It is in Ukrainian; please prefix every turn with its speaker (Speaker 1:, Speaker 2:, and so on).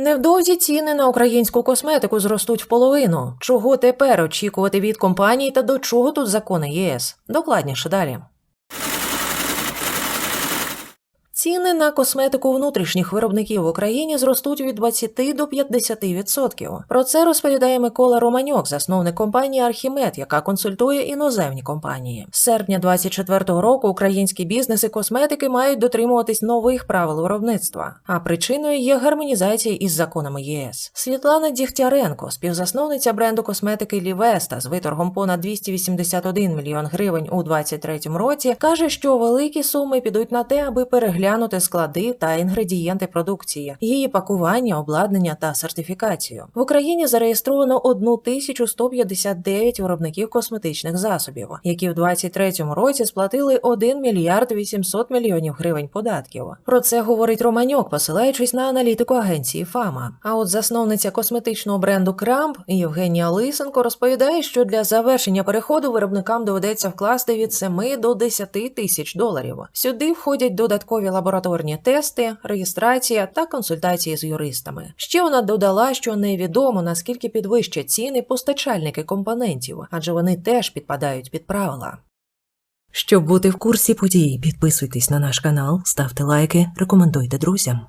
Speaker 1: Невдовзі ціни на українську косметику зростуть в половину. Чого тепер очікувати від компаній та до чого тут закони ЄС? Докладніше далі. Ціни на косметику внутрішніх виробників в Україні зростуть від 20 до 50%. Про це розповідає Микола Романьок, засновник компанії Архімед, яка консультує іноземні компанії. З серпня 2024 року українські бізнеси косметики мають дотримуватись нових правил виробництва, а причиною є гармонізація із законами ЄС. Світлана Дігтяренко, співзасновниця бренду косметики Лівеста з виторгом понад 281 мільйон гривень у 2023 році, каже, що великі суми підуть на те, аби переглянути склади та інгредієнти продукції, її пакування, обладнання та сертифікацію. В Україні зареєстровано 1159 виробників косметичних засобів, які в 2023 році сплатили 1 мільярд 800 мільйонів гривень податків. Про це говорить Романьок, посилаючись на аналітику агенції Фама. А от засновниця косметичного бренду Крамп Євгенія Лисенко розповідає, що для завершення переходу виробникам доведеться вкласти від 7 до 10 тисяч доларів. Сюди входять додаткові лабораторні тести, реєстрація та консультації з юристами. Ще вона додала, що невідомо наскільки підвищать ціни постачальники компонентів, адже вони теж підпадають під правила. Щоб бути в курсі подій, підписуйтесь на наш канал, ставте лайки, рекомендуйте друзям.